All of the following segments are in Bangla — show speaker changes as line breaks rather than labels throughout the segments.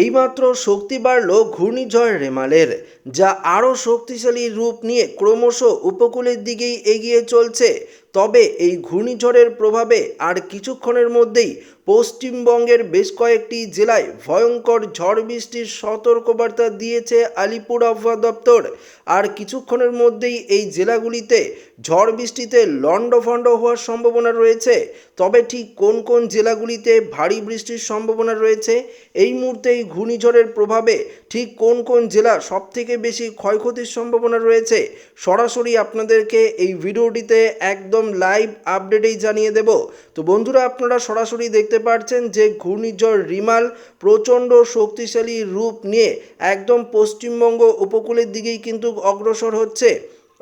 এইমাত্র শক্তি বাড়ল ঘূর্ণিঝড় রেমালের যা আরও শক্তিশালী রূপ নিয়ে ক্রমশ উপকূলের দিকেই এগিয়ে চলছে তবে এই ঘূর্ণিঝড়ের প্রভাবে আর কিছুক্ষণের মধ্যেই পশ্চিমবঙ্গের বেশ কয়েকটি জেলায় ভয়ঙ্কর ঝড় বৃষ্টির সতর্কবার্তা দিয়েছে আলিপুর আবহাওয়া দপ্তর আর কিছুক্ষণের মধ্যেই এই জেলাগুলিতে ঝড় বৃষ্টিতে লণ্ডভণ্ড হওয়ার সম্ভাবনা রয়েছে তবে ঠিক কোন কোন জেলাগুলিতে ভারী বৃষ্টির সম্ভাবনা রয়েছে এই মুহূর্তে এই ঘূর্ণিঝড়ের প্রভাবে ঠিক কোন কোন জেলা সবথেকে বেশি ক্ষয়ক্ষতির সম্ভাবনা রয়েছে সরাসরি আপনাদেরকে এই ভিডিওটিতে একদম লাইভ আপডেটেই জানিয়ে দেব তো বন্ধুরা আপনারা সরাসরি দেখতে পাচ্ছেন যে ঘূর্ণিঝড় রিমাল প্রচণ্ড শক্তিশালী রূপ নিয়ে একদম পশ্চিমবঙ্গ উপকূলের দিকেই কিন্তু অগ্রসর হচ্ছে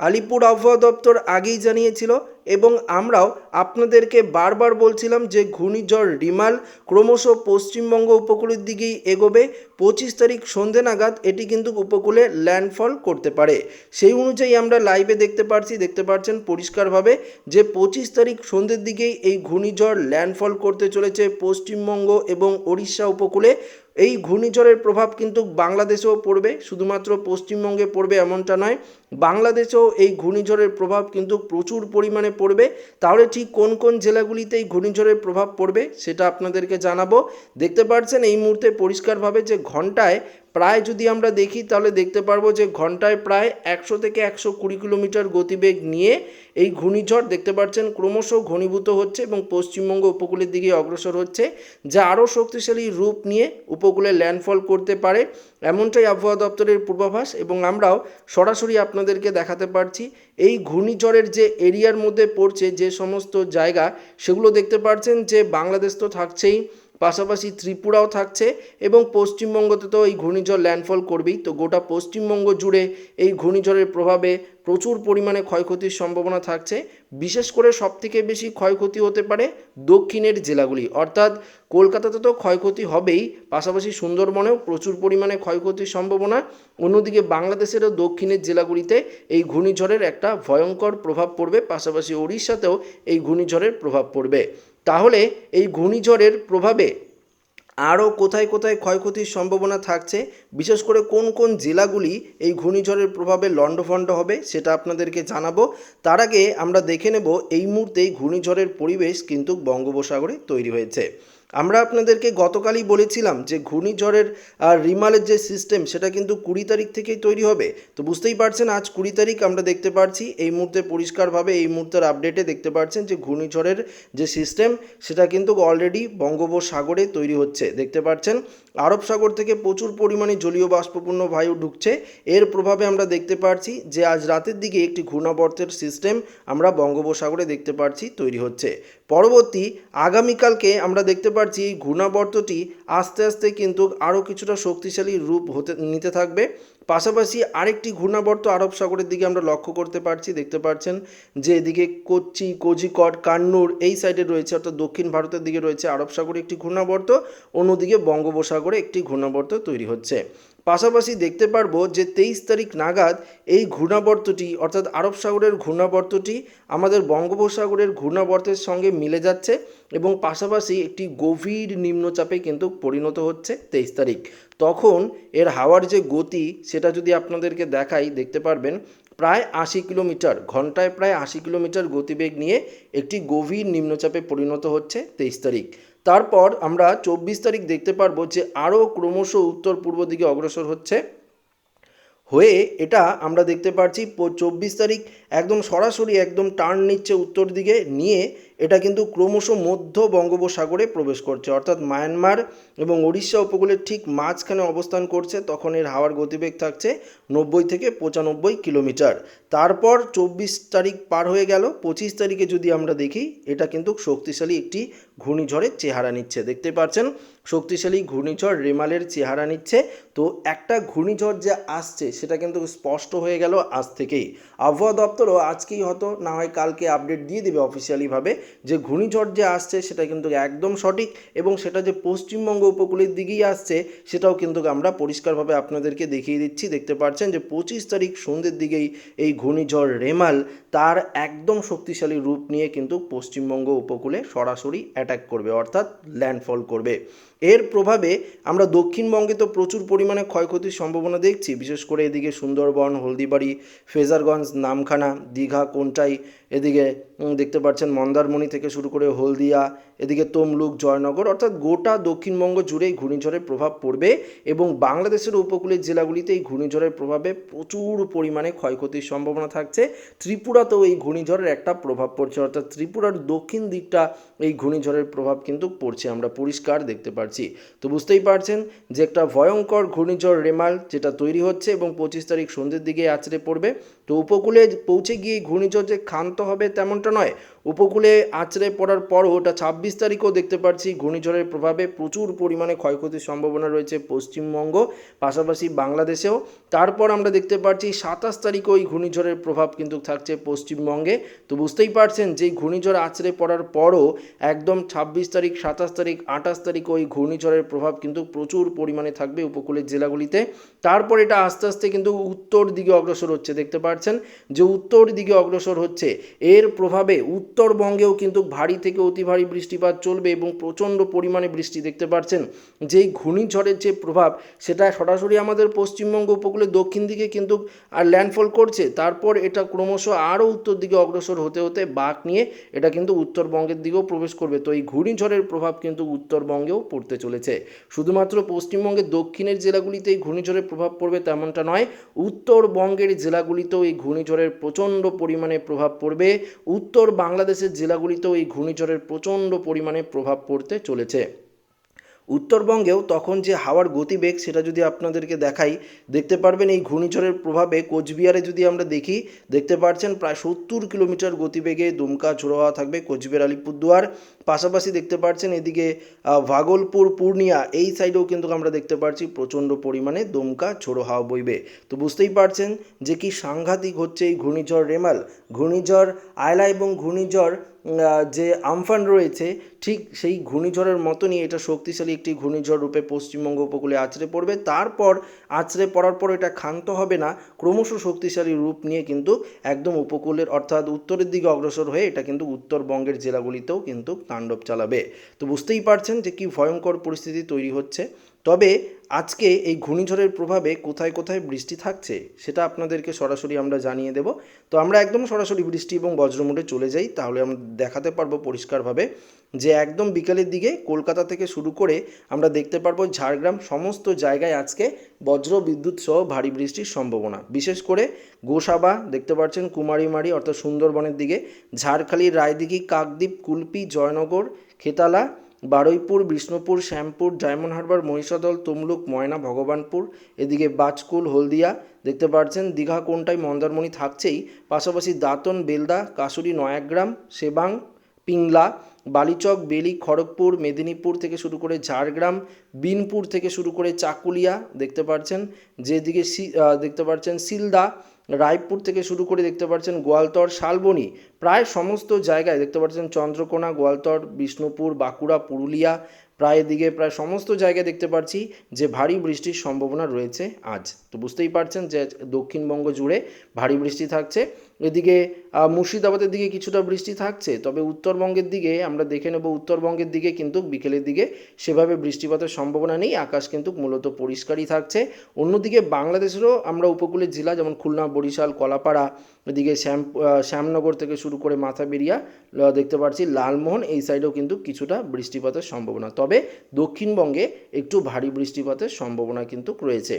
আলিপুর আবহাওয়া দপ্তর আগেই জানিয়েছিল এবং আমরাও আপনাদেরকে বারবার বলছিলাম যে ঘূর্ণিঝড় রিমাল ক্রমশ পশ্চিমবঙ্গ উপকূলের দিকেই এগোবে পঁচিশ তারিখ সন্ধে নাগাদ এটি কিন্তু উপকূলে ল্যান্ডফল করতে পারে সেই অনুযায়ী আমরা লাইভে দেখতে পারছি দেখতে পাচ্ছেন পরিষ্কারভাবে যে পঁচিশ তারিখ সন্ধ্যের দিকেই এই ঘূর্ণিঝড় ল্যান্ডফল করতে চলেছে পশ্চিমবঙ্গ এবং ওড়িশা উপকূলে এই ঘূর্ণিঝড়ের প্রভাব কিন্তু বাংলাদেশেও পড়বে শুধুমাত্র পশ্চিমবঙ্গে পড়বে এমনটা নয় বাংলাদেশেও এই ঘূর্ণিঝড়ের প্রভাব কিন্তু প্রচুর পরিমাণে পড়বে তাহলে ঠিক কোন কোন জেলাগুলিতে এই ঘূর্ণিঝড়ের প্রভাব পড়বে সেটা আপনাদেরকে জানাবো দেখতে পাচ্ছেন এই মুহূর্তে পরিষ্কারভাবে যে ঘন্টায় প্রায় যদি আমরা দেখি তাহলে দেখতে পারবো যে ঘন্টায় প্রায় একশো থেকে একশো কুড়ি কিলোমিটার গতিবেগ নিয়ে এই ঘূর্ণিঝড় দেখতে পাচ্ছেন ক্রমশ ঘনীভূত হচ্ছে এবং পশ্চিমবঙ্গ উপকূলের দিকে অগ্রসর হচ্ছে যা আরও শক্তিশালী রূপ নিয়ে উপকূলে ল্যান্ডফল করতে পারে এমনটাই আবহাওয়া দপ্তরের পূর্বাভাস এবং আমরাও সরাসরি আপনাদেরকে দেখাতে পারছি এই ঘূর্ণিঝড়ের যে এরিয়ার মধ্যে পড়ছে যে সমস্ত জায়গা সেগুলো দেখতে পাচ্ছেন যে বাংলাদেশ তো থাকছেই পাশাপাশি ত্রিপুরাও থাকছে এবং পশ্চিমবঙ্গতে তো এই ঘূর্ণিঝড় ল্যান্ডফল করবেই তো গোটা পশ্চিমবঙ্গ জুড়ে এই ঘূর্ণিঝড়ের প্রভাবে প্রচুর পরিমাণে ক্ষয়ক্ষতির সম্ভাবনা থাকছে বিশেষ করে সবথেকে বেশি ক্ষয়ক্ষতি হতে পারে দক্ষিণের জেলাগুলি অর্থাৎ কলকাতাতে তো ক্ষয়ক্ষতি হবেই পাশাপাশি সুন্দরবনেও প্রচুর পরিমাণে ক্ষয়ক্ষতির সম্ভাবনা অন্যদিকে বাংলাদেশেরও দক্ষিণের জেলাগুলিতে এই ঘূর্ণিঝড়ের একটা ভয়ঙ্কর প্রভাব পড়বে পাশাপাশি ওড়িশাতেও এই ঘূর্ণিঝড়ের প্রভাব পড়বে তাহলে এই ঘূর্ণিঝড়ের প্রভাবে আরও কোথায় কোথায় ক্ষয়ক্ষতির সম্ভাবনা থাকছে বিশেষ করে কোন কোন জেলাগুলি এই ঘূর্ণিঝড়ের প্রভাবে লণ্ডভণ্ড হবে সেটা আপনাদেরকে জানাবো তার আগে আমরা দেখে নেব এই মুহূর্তে ঘূর্ণিঝড়ের পরিবেশ কিন্তু বঙ্গোপসাগরে তৈরি হয়েছে আমরা আপনাদেরকে গতকালই বলেছিলাম যে ঘূর্ণিঝড়ের আর রিমালের যে সিস্টেম সেটা কিন্তু কুড়ি তারিখ থেকেই তৈরি হবে তো বুঝতেই পারছেন আজ কুড়ি তারিখ আমরা দেখতে পাচ্ছি এই মুহূর্তে পরিষ্কারভাবে এই মুহূর্তের আপডেটে দেখতে পাচ্ছেন যে ঘূর্ণিঝড়ের যে সিস্টেম সেটা কিন্তু অলরেডি বঙ্গোপসাগরে তৈরি হচ্ছে দেখতে পাচ্ছেন আরব সাগর থেকে প্রচুর পরিমাণে জলীয় বাষ্পপূর্ণ বায়ু ঢুকছে এর প্রভাবে আমরা দেখতে পাচ্ছি যে আজ রাতের দিকে একটি ঘূর্ণাবর্তের সিস্টেম আমরা বঙ্গোপসাগরে দেখতে পাচ্ছি তৈরি হচ্ছে পরবর্তী আগামীকালকে আমরা দেখতে পাচ্ছি এই ঘূর্ণাবর্তটি আস্তে আস্তে কিন্তু আরও কিছুটা শক্তিশালী রূপ হতে নিতে থাকবে পাশাপাশি আরেকটি ঘূর্ণাবর্ত আরব সাগরের দিকে আমরা লক্ষ্য করতে পারছি দেখতে পাচ্ছেন যে এদিকে কোচি কোজিকট কান্নুর এই সাইডে রয়েছে অর্থাৎ দক্ষিণ ভারতের দিকে রয়েছে আরব সাগরে একটি ঘূর্ণাবর্ত অন্যদিকে বঙ্গোপসাগরে একটি ঘূর্ণাবর্ত তৈরি হচ্ছে পাশাপাশি দেখতে পারবো যে তেইশ তারিখ নাগাদ এই ঘূর্ণাবর্তটি অর্থাৎ আরব সাগরের ঘূর্ণাবর্তটি আমাদের বঙ্গোপসাগরের ঘূর্ণাবর্তের সঙ্গে মিলে যাচ্ছে এবং পাশাপাশি একটি গভীর নিম্নচাপে কিন্তু পরিণত হচ্ছে তেইশ তারিখ তখন এর হাওয়ার যে গতি সেটা যদি আপনাদেরকে দেখাই দেখতে পারবেন প্রায় আশি কিলোমিটার ঘন্টায় প্রায় আশি কিলোমিটার গতিবেগ নিয়ে একটি গভীর নিম্নচাপে পরিণত হচ্ছে তেইশ তারিখ তারপর আমরা চব্বিশ তারিখ দেখতে পারবো যে আরও ক্রমশ উত্তর পূর্ব দিকে অগ্রসর হচ্ছে হয়ে এটা আমরা দেখতে পাচ্ছি চব্বিশ তারিখ একদম সরাসরি একদম টার্ন নিচ্ছে উত্তর দিকে নিয়ে এটা কিন্তু ক্রমশ মধ্য বঙ্গোপসাগরে প্রবেশ করছে অর্থাৎ মায়ানমার এবং উড়িষ্যা উপকূলের ঠিক মাঝখানে অবস্থান করছে তখন এর হাওয়ার গতিবেগ থাকছে নব্বই থেকে পঁচানব্বই কিলোমিটার তারপর চব্বিশ তারিখ পার হয়ে গেল পঁচিশ তারিখে যদি আমরা দেখি এটা কিন্তু শক্তিশালী একটি ঘূর্ণিঝড়ের চেহারা নিচ্ছে দেখতে পাচ্ছেন শক্তিশালী ঘূর্ণিঝড় রেমালের চেহারা নিচ্ছে তো একটা ঘূর্ণিঝড় যে আসছে সেটা কিন্তু স্পষ্ট হয়ে গেল আজ থেকেই আবহাওয়া দপ্তরও আজকেই হয়তো না হয় কালকে আপডেট দিয়ে দেবে অফিসিয়ালিভাবে যে ঘূর্ণিঝড় যে আসছে সেটা কিন্তু একদম সঠিক এবং সেটা যে পশ্চিমবঙ্গ উপকূলের দিকেই আসছে সেটাও কিন্তু আমরা পরিষ্কারভাবে আপনাদেরকে দেখিয়ে দিচ্ছি দেখতে পাচ্ছেন যে পঁচিশ তারিখ সন্ধ্যের দিকেই এই ঘূর্ণিঝড় রেমাল তার একদম শক্তিশালী রূপ নিয়ে কিন্তু পশ্চিমবঙ্গ উপকূলে সরাসরি অ্যাটাক করবে অর্থাৎ ল্যান্ডফল করবে এর প্রভাবে আমরা দক্ষিণবঙ্গে তো প্রচুর পরিমাণে ক্ষয়ক্ষতির সম্ভাবনা দেখছি বিশেষ করে এদিকে সুন্দরবন হলদিবাড়ি ফেজারগঞ্জ নামখানা দীঘা কোনটাই এদিকে দেখতে পাচ্ছেন মন্দারমণি থেকে শুরু করে হলদিয়া এদিকে তমলুক জয়নগর অর্থাৎ গোটা দক্ষিণবঙ্গ জুড়েই ঘূর্ণিঝড়ের প্রভাব পড়বে এবং বাংলাদেশের উপকূলের জেলাগুলিতে এই ঘূর্ণিঝড়ের প্রভাবে প্রচুর পরিমাণে ক্ষয়ক্ষতির সম্ভাবনা থাকছে ত্রিপুরাতেও এই ঘূর্ণিঝড়ের একটা প্রভাব পড়ছে অর্থাৎ ত্রিপুরার দক্ষিণ দিকটা এই ঘূর্ণিঝড়ের প্রভাব কিন্তু পড়ছে আমরা পরিষ্কার দেখতে পাচ্ছি পারছি তো বুঝতেই পারছেন যে একটা ভয়ঙ্কর ঘূর্ণিঝড় রেমাল যেটা তৈরি হচ্ছে এবং পঁচিশ তারিখ সন্ধ্যের দিকে আছড়ে পড়বে তো উপকূলে পৌঁছে গিয়ে ঘূর্ণিঝড় যে ক্ষান্ত হবে তেমনটা নয় উপকূলে আঁচড়ে পড়ার পরও ওটা ছাব্বিশ তারিখও দেখতে পাচ্ছি ঘূর্ণিঝড়ের প্রভাবে প্রচুর পরিমাণে ক্ষয়ক্ষতির সম্ভাবনা রয়েছে পশ্চিমবঙ্গ পাশাপাশি বাংলাদেশেও তারপর আমরা দেখতে পাচ্ছি সাতাশ তারিখও এই ঘূর্ণিঝড়ের প্রভাব কিন্তু থাকছে পশ্চিমবঙ্গে তো বুঝতেই পারছেন যে ঘূর্ণিঝড় আছড়ে পড়ার পরও একদম ছাব্বিশ তারিখ সাতাশ তারিখ আঠাশ তারিখ ওই ঘূর্ণিঝড়ের প্রভাব কিন্তু প্রচুর পরিমাণে থাকবে উপকূলের জেলাগুলিতে তারপর এটা আস্তে আস্তে কিন্তু উত্তর দিকে অগ্রসর হচ্ছে দেখতে পাচ্ছেন যে উত্তর দিকে অগ্রসর হচ্ছে এর প্রভাবে উত্তর উত্তরবঙ্গেও কিন্তু ভারী থেকে অতি ভারী বৃষ্টিপাত চলবে এবং প্রচণ্ড পরিমাণে বৃষ্টি দেখতে পাচ্ছেন যেই ঘূর্ণিঝড়ের যে প্রভাব সেটা সরাসরি আমাদের পশ্চিমবঙ্গ উপকূলে দক্ষিণ দিকে কিন্তু আর ল্যান্ডফল করছে তারপর এটা ক্রমশ আরও উত্তর দিকে অগ্রসর হতে হতে বাক নিয়ে এটা কিন্তু উত্তরবঙ্গের দিকেও প্রবেশ করবে তো এই ঘূর্ণিঝড়ের প্রভাব কিন্তু উত্তরবঙ্গেও পড়তে চলেছে শুধুমাত্র পশ্চিমবঙ্গের দক্ষিণের জেলাগুলিতে এই ঘূর্ণিঝড়ের প্রভাব পড়বে তেমনটা নয় উত্তরবঙ্গের জেলাগুলিতেও এই ঘূর্ণিঝড়ের প্রচণ্ড পরিমাণে প্রভাব পড়বে উত্তর বাংলা বাংলাদেশের জেলাগুলিতেও এই ঘূর্ণিঝড়ের প্রচণ্ড পরিমাণে প্রভাব পড়তে চলেছে উত্তরবঙ্গেও তখন যে হাওয়ার গতিবেগ সেটা যদি আপনাদেরকে দেখাই দেখতে পারবেন এই ঘূর্ণিঝড়ের প্রভাবে কোচবিহারে যদি আমরা দেখি দেখতে পাচ্ছেন প্রায় সত্তর কিলোমিটার গতিবেগে দুমকা ঝোড়ো হওয়া থাকবে কোচবিহার আলিপুরদুয়ার পাশাপাশি দেখতে পাচ্ছেন এদিকে ভাগলপুর পূর্ণিয়া এই সাইডেও কিন্তু আমরা দেখতে পাচ্ছি প্রচণ্ড পরিমাণে দুমকা ঝোড়ো হাওয়া বইবে তো বুঝতেই পারছেন যে কি সাংঘাতিক হচ্ছে এই ঘূর্ণিঝড় রেমাল ঘূর্ণিঝড় আয়লা এবং ঘূর্ণিঝড় যে আমফান রয়েছে ঠিক সেই ঘূর্ণিঝড়ের মতনই এটা শক্তিশালী একটি ঘূর্ণিঝড় রূপে পশ্চিমবঙ্গ উপকূলে আছড়ে পড়বে তারপর আছড়ে পড়ার পর এটা ক্ষান্ত হবে না ক্রমশ শক্তিশালী রূপ নিয়ে কিন্তু একদম উপকূলের অর্থাৎ উত্তরের দিকে অগ্রসর হয়ে এটা কিন্তু উত্তরবঙ্গের জেলাগুলিতেও কিন্তু তাণ্ডব চালাবে তো বুঝতেই পারছেন যে কি ভয়ঙ্কর পরিস্থিতি তৈরি হচ্ছে তবে আজকে এই ঘূর্ণিঝড়ের প্রভাবে কোথায় কোথায় বৃষ্টি থাকছে সেটা আপনাদেরকে সরাসরি আমরা জানিয়ে দেব তো আমরা একদম সরাসরি বৃষ্টি এবং বজ্রমুটে চলে যাই তাহলে আমরা দেখাতে পারবো পরিষ্কারভাবে যে একদম বিকালের দিকে কলকাতা থেকে শুরু করে আমরা দেখতে পারবো ঝাড়গ্রাম সমস্ত জায়গায় আজকে বজ্র বিদ্যুৎ সহ ভারী বৃষ্টির সম্ভাবনা বিশেষ করে গোসাবা দেখতে পাচ্ছেন কুমারীমারি অর্থাৎ সুন্দরবনের দিকে ঝাড়খালি রায়দিঘি কাকদ্বীপ কুলপি জয়নগর খেতালা বারুইপুর বিষ্ণুপুর শ্যামপুর ডায়মন্ড হারবার মহিষাদল তমলুক ময়না ভগবানপুর এদিকে বাজকুল হলদিয়া দেখতে পাচ্ছেন দীঘা কোনটায় মন্দারমণি থাকছেই পাশাপাশি দাঁতন বেলদা কাশুরি নয়াগ্রাম সেবাং পিংলা বালিচক বেলি খড়গপুর মেদিনীপুর থেকে শুরু করে ঝাড়গ্রাম বিনপুর থেকে শুরু করে চাকুলিয়া দেখতে পাচ্ছেন যেদিকে দেখতে পাচ্ছেন সিলদা রায়পুর থেকে শুরু করে দেখতে পাচ্ছেন গোয়ালতর শালবনি প্রায় সমস্ত জায়গায় দেখতে পাচ্ছেন চন্দ্রকোনা গোয়ালতর বিষ্ণুপুর বাঁকুড়া পুরুলিয়া প্রায় দিকে প্রায় সমস্ত জায়গায় দেখতে পাচ্ছি যে ভারী বৃষ্টির সম্ভাবনা রয়েছে আজ তো বুঝতেই পারছেন যে দক্ষিণবঙ্গ জুড়ে ভারী বৃষ্টি থাকছে এদিকে মুর্শিদাবাদের দিকে কিছুটা বৃষ্টি থাকছে তবে উত্তরবঙ্গের দিকে আমরা দেখে নেব উত্তরবঙ্গের দিকে কিন্তু বিকেলের দিকে সেভাবে বৃষ্টিপাতের সম্ভাবনা নেই আকাশ কিন্তু মূলত পরিষ্কারই থাকছে অন্যদিকে বাংলাদেশেরও আমরা উপকূলের জেলা যেমন খুলনা বরিশাল কলাপাড়া এদিকে শ্যাম শ্যামনগর থেকে শুরু করে মাথা বেরিয়া দেখতে পাচ্ছি লালমোহন এই সাইডেও কিন্তু কিছুটা বৃষ্টিপাতের সম্ভাবনা তবে দক্ষিণবঙ্গে একটু ভারী বৃষ্টিপাতের সম্ভাবনা কিন্তু রয়েছে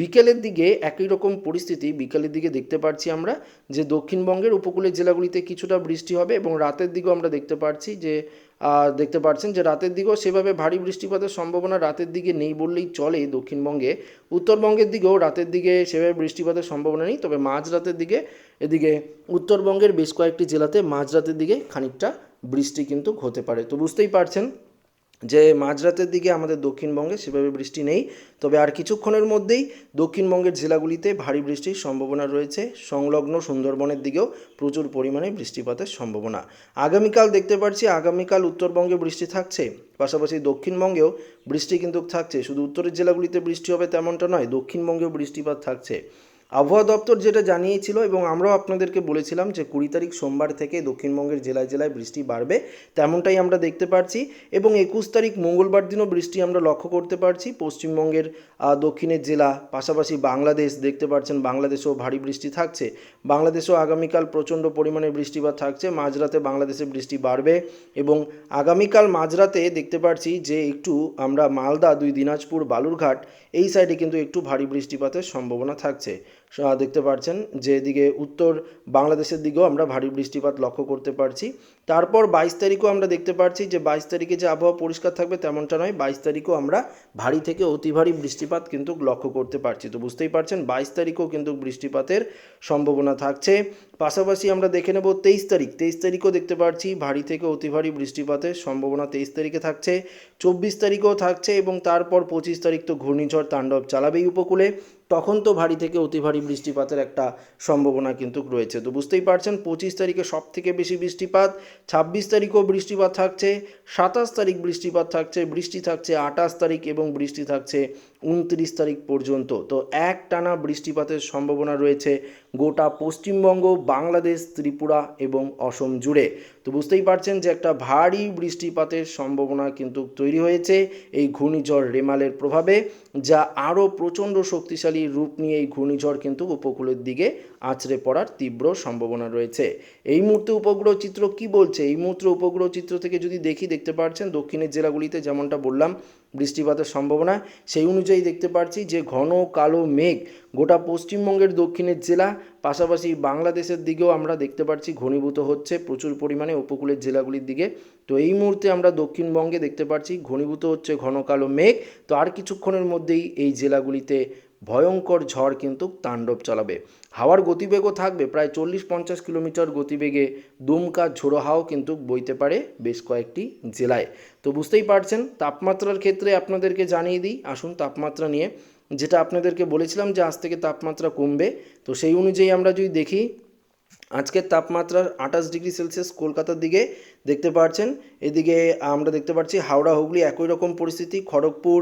বিকেলের দিকে একই রকম পরিস্থিতি বিকেলের দিকে দেখতে পাচ্ছি আমরা যে দক্ষিণবঙ্গের উপকূলের জেলাগুলিতে কিছুটা বৃষ্টি হবে এবং রাতের দিকেও আমরা দেখতে পাচ্ছি যে দেখতে পাচ্ছেন যে রাতের দিকেও সেভাবে ভারী বৃষ্টিপাতের সম্ভাবনা রাতের দিকে নেই বললেই চলে দক্ষিণবঙ্গে উত্তরবঙ্গের দিকেও রাতের দিকে সেভাবে বৃষ্টিপাতের সম্ভাবনা নেই তবে মাঝরাতের দিকে এদিকে উত্তরবঙ্গের বেশ কয়েকটি জেলাতে মাঝরাতের দিকে খানিকটা বৃষ্টি কিন্তু হতে পারে তো বুঝতেই পারছেন যে মাঝরাতের দিকে আমাদের দক্ষিণবঙ্গে সেভাবে বৃষ্টি নেই তবে আর কিছুক্ষণের মধ্যেই দক্ষিণবঙ্গের জেলাগুলিতে ভারী বৃষ্টির সম্ভাবনা রয়েছে সংলগ্ন সুন্দরবনের দিকেও প্রচুর পরিমাণে বৃষ্টিপাতের সম্ভাবনা আগামীকাল দেখতে পাচ্ছি আগামীকাল উত্তরবঙ্গে বৃষ্টি থাকছে পাশাপাশি দক্ষিণবঙ্গেও বৃষ্টি কিন্তু থাকছে শুধু উত্তরের জেলাগুলিতে বৃষ্টি হবে তেমনটা নয় দক্ষিণবঙ্গেও বৃষ্টিপাত থাকছে আবহাওয়া দপ্তর যেটা জানিয়েছিল এবং আমরাও আপনাদেরকে বলেছিলাম যে কুড়ি তারিখ সোমবার থেকে দক্ষিণবঙ্গের জেলায় জেলায় বৃষ্টি বাড়বে তেমনটাই আমরা দেখতে পাচ্ছি এবং একুশ তারিখ মঙ্গলবার দিনও বৃষ্টি আমরা লক্ষ্য করতে পারছি পশ্চিমবঙ্গের দক্ষিণের জেলা পাশাপাশি বাংলাদেশ দেখতে পাচ্ছেন বাংলাদেশেও ভারী বৃষ্টি থাকছে বাংলাদেশেও আগামীকাল প্রচণ্ড পরিমাণে বৃষ্টিপাত থাকছে মাঝরাতে বাংলাদেশে বৃষ্টি বাড়বে এবং আগামীকাল মাঝরাতে দেখতে পাচ্ছি যে একটু আমরা মালদা দুই দিনাজপুর বালুরঘাট এই সাইডে কিন্তু একটু ভারী বৃষ্টিপাতের সম্ভাবনা থাকছে দেখতে পাচ্ছেন যে এদিকে উত্তর বাংলাদেশের দিকেও আমরা ভারী বৃষ্টিপাত লক্ষ্য করতে পারছি তারপর বাইশ তারিখও আমরা দেখতে পাচ্ছি যে বাইশ তারিখে যে আবহাওয়া পরিষ্কার থাকবে তেমনটা নয় বাইশ তারিখও আমরা ভারী থেকে অতি ভারী বৃষ্টিপাত কিন্তু লক্ষ্য করতে পারছি তো বুঝতেই পারছেন বাইশ তারিখও কিন্তু বৃষ্টিপাতের সম্ভাবনা থাকছে পাশাপাশি আমরা দেখে নেব তেইশ তারিখ তেইশ তারিখও দেখতে পাচ্ছি ভারী থেকে অতি ভারী বৃষ্টিপাতের সম্ভাবনা তেইশ তারিখে থাকছে চব্বিশ তারিখও থাকছে এবং তারপর পঁচিশ তারিখ তো ঘূর্ণিঝড় তাণ্ডব চালাবেই উপকূলে তখন তো ভারী থেকে অতি ভারী বৃষ্টিপাতের একটা সম্ভাবনা কিন্তু রয়েছে তো বুঝতেই পারছেন পঁচিশ তারিখে সব থেকে বেশি বৃষ্টিপাত ছাব্বিশ তারিখও বৃষ্টিপাত থাকছে সাতাশ তারিখ বৃষ্টিপাত থাকছে বৃষ্টি থাকছে আঠাশ তারিখ এবং বৃষ্টি থাকছে উনত্রিশ তারিখ পর্যন্ত তো এক টানা বৃষ্টিপাতের সম্ভাবনা রয়েছে গোটা পশ্চিমবঙ্গ বাংলাদেশ ত্রিপুরা এবং অসম জুড়ে তো বুঝতেই পারছেন যে একটা ভারী বৃষ্টিপাতের সম্ভাবনা কিন্তু তৈরি হয়েছে এই ঘূর্ণিঝড় রেমালের প্রভাবে যা আরও প্রচণ্ড শক্তিশালী রূপ নিয়ে এই ঘূর্ণিঝড় কিন্তু উপকূলের দিকে আছড়ে পড়ার তীব্র সম্ভাবনা রয়েছে এই মুহূর্তে উপগ্রহ চিত্র কি বলছে এই মুহূর্তে উপগ্রহ চিত্র থেকে যদি দেখি দেখতে পাচ্ছেন দক্ষিণের জেলাগুলিতে যেমনটা বললাম বৃষ্টিপাতের সম্ভাবনা সেই অনুযায়ী দেখতে পাচ্ছি যে ঘন কালো মেঘ গোটা পশ্চিমবঙ্গের দক্ষিণের জেলা পাশাপাশি বাংলাদেশের দিকেও আমরা দেখতে পাচ্ছি ঘনীভূত হচ্ছে প্রচুর পরিমাণে উপকূলের জেলাগুলির দিকে তো এই মুহূর্তে আমরা দক্ষিণবঙ্গে দেখতে পাচ্ছি ঘনীভূত হচ্ছে ঘন কালো মেঘ তো আর কিছুক্ষণের মধ্যেই এই জেলাগুলিতে ভয়ঙ্কর ঝড় কিন্তু তাণ্ডব চালাবে হাওয়ার গতিবেগও থাকবে প্রায় চল্লিশ পঞ্চাশ কিলোমিটার গতিবেগে দুমকা ঝোড়ো কিন্তু বইতে পারে বেশ কয়েকটি জেলায় তো বুঝতেই পারছেন তাপমাত্রার ক্ষেত্রে আপনাদেরকে জানিয়ে দিই আসুন তাপমাত্রা নিয়ে যেটা আপনাদেরকে বলেছিলাম যে আজ থেকে তাপমাত্রা কমবে তো সেই অনুযায়ী আমরা যদি দেখি আজকের তাপমাত্রা আঠাশ ডিগ্রি সেলসিয়াস কলকাতার দিকে দেখতে পাচ্ছেন এদিকে আমরা দেখতে পাচ্ছি হাওড়া হুগলি একই রকম পরিস্থিতি খড়গপুর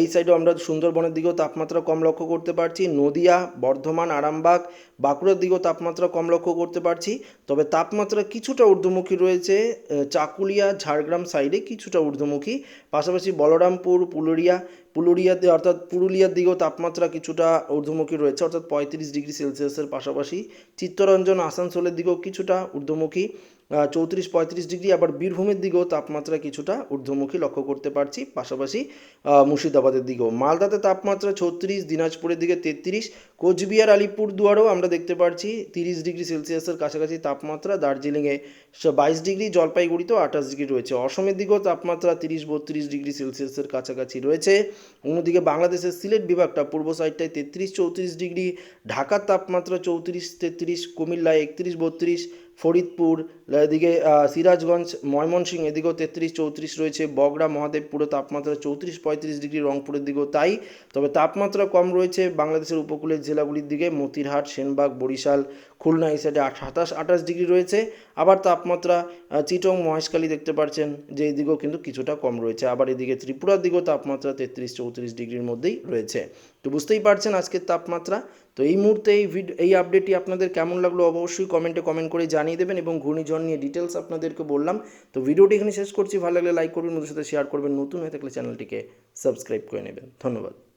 এই সাইডেও আমরা সুন্দরবনের দিকেও তাপমাত্রা কম লক্ষ্য করতে পারছি নদিয়া বর্ধমান আরামবাগ বাঁকুড়ার দিকেও তাপমাত্রা কম লক্ষ্য করতে পারছি তবে তাপমাত্রা কিছুটা ঊর্ধ্বমুখী রয়েছে চাকুলিয়া ঝাড়গ্রাম সাইডে কিছুটা ঊর্ধ্বমুখী পাশাপাশি বলরামপুর পুলুরিয়া পুলুরিয়াতে অর্থাৎ পুরুলিয়ার দিকেও তাপমাত্রা কিছুটা ঊর্ধ্বমুখী রয়েছে অর্থাৎ পঁয়ত্রিশ ডিগ্রি সেলসিয়াসের পাশাপাশি চিত্তরঞ্জন আসানসোলের দিকেও কিছুটা ঊর্ধ্বমুখী চৌত্রিশ পঁয়ত্রিশ ডিগ্রি আবার বীরভূমের দিকেও তাপমাত্রা কিছুটা ঊর্ধ্বমুখী লক্ষ্য করতে পারছি পাশাপাশি মুর্শিদাবাদের দিকেও মালদাতে তাপমাত্রা ছত্রিশ দিনাজপুরের দিকে তেত্রিশ কোচবিহার আলিপুর দুয়ারেও আমরা দেখতে পারছি তিরিশ ডিগ্রি সেলসিয়াসের কাছাকাছি তাপমাত্রা দার্জিলিংয়ে বাইশ ডিগ্রি জলপাইগুড়িতেও আঠাশ ডিগ্রি রয়েছে অসমের দিকেও তাপমাত্রা তিরিশ বত্রিশ ডিগ্রি সেলসিয়াসের কাছাকাছি রয়েছে অন্যদিকে বাংলাদেশের সিলেট বিভাগটা পূর্ব সাইডটায় তেত্রিশ চৌত্রিশ ডিগ্রি ঢাকার তাপমাত্রা চৌত্রিশ তেত্রিশ কুমিল্লায় একত্রিশ বত্রিশ ফরিদপুর এদিকে সিরাজগঞ্জ ময়মনসিং এদিকেও তেত্রিশ চৌত্রিশ রয়েছে বগড়া মহাদেবপুরে তাপমাত্রা চৌত্রিশ পঁয়ত্রিশ ডিগ্রি রংপুরের দিকেও তাই তবে তাপমাত্রা কম রয়েছে বাংলাদেশের উপকূলের জেলাগুলির দিকে মতিরহাট সেনবাগ বরিশাল খুলনা এই সাইডে সাতাশ আঠাশ ডিগ্রি রয়েছে আবার তাপমাত্রা চিটং মহেশখালী দেখতে পারছেন যে এদিকেও কিন্তু কিছুটা কম রয়েছে আবার এদিকে ত্রিপুরার দিকেও তাপমাত্রা তেত্রিশ চৌত্রিশ ডিগ্রির মধ্যেই রয়েছে তো বুঝতেই পারছেন আজকের তাপমাত্রা তো এই মুহূর্তে এই ভিডিও এই আপডেটটি আপনাদের কেমন লাগলো অবশ্যই কমেন্টে কমেন্ট করে জানিয়ে দেবেন এবং ঘূর্ণিঝড় নিয়ে ডিটেলস আপনাদেরকে বললাম তো ভিডিওটি এখানে শেষ করছি ভালো লাগলে লাইক করবেন ওদের সাথে শেয়ার করবেন নতুন হয়ে থাকলে চ্যানেলটিকে সাবস্ক্রাইব করে নেবেন ধন্যবাদ